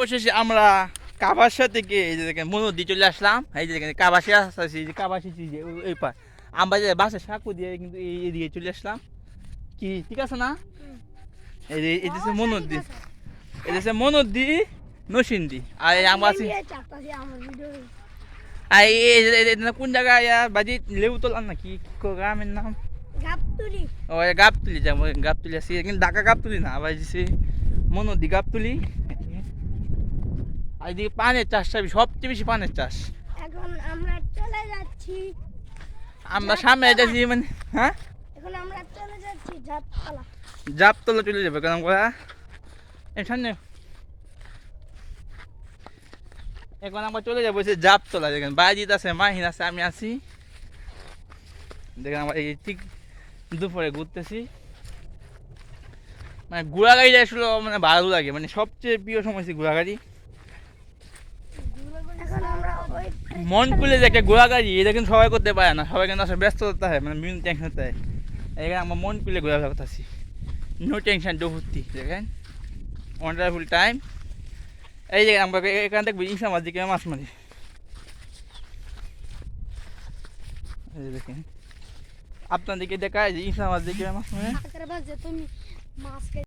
অবশেষে আমরা কাবাসা থেকে এই যে দেখেন মনোদি চলে আসলাম। এই যে দেখেন কাবাসে আসতেছি যে কাবাসি যে ওই- পা আমরা যে বাসে সাঁকু দিয়ে কিন্তু এই এদিকে চলে আসলাম। কি ঠিক আছে না? এই যে এই দেশে মনোদি এই দেশে মনোদি নসিন্দি আর এই আমরা আছি আর এই এই এই কোন জায়গায় বাজি লেবু তোলার নাকি? কি গ্রামের নাম? গাবতুলি। ও এই গাবতুলি যাব গাবতুলি আছি। কিন্তু ঢাকা গাবতুলি না আবার মনোদি গাবতুলি। আর এদিকে পানের চাষটা সবচেয়ে বেশি পানের চাষ। এখন আমরা চলে যাচ্ছি আমরা সামনে যাচ্ছি মানে হ্যাঁ? এখন আমরা চলে যাচ্ছি জাততলা জাপতলা চলে যাবে কেন করা এখানে এখন আমরা চলে যাব সে জাপতলা দেখেন বাইজিৎ আছে মাহিন আছে আমি আছি। দেখেন আমরা এই ঠিক দুপুরে ঘুরতেছি। মানে ঘোড়া গাড়ি আসলে মানে ভালো লাগে মানে সবচেয়ে প্রিয় সময় ঘোড়া গাড়ি এখন আমরা ওই মন খুলে যে একটা ঘোড়া গাড়ি, এটা কিন্তু সবাই করতে পারে না। সবাই কিন্তু আসলে ব্যস্ত হতে হয় মানে বিভিন্ন টেনশন হতে হয়। এখানে আমরা মন খুলে ঘোরা করতেছি নো টেনশন ডো ভর্তি দেখেন? ওয়ান্ডারফুল টাইম এই যে আমরা এখান থেকে ইসা মাছ দিকে মাছ মারি। দেখেন। আপনাদেরকে দেখায় যে ইসা মাছ দিকে মাছ মারে।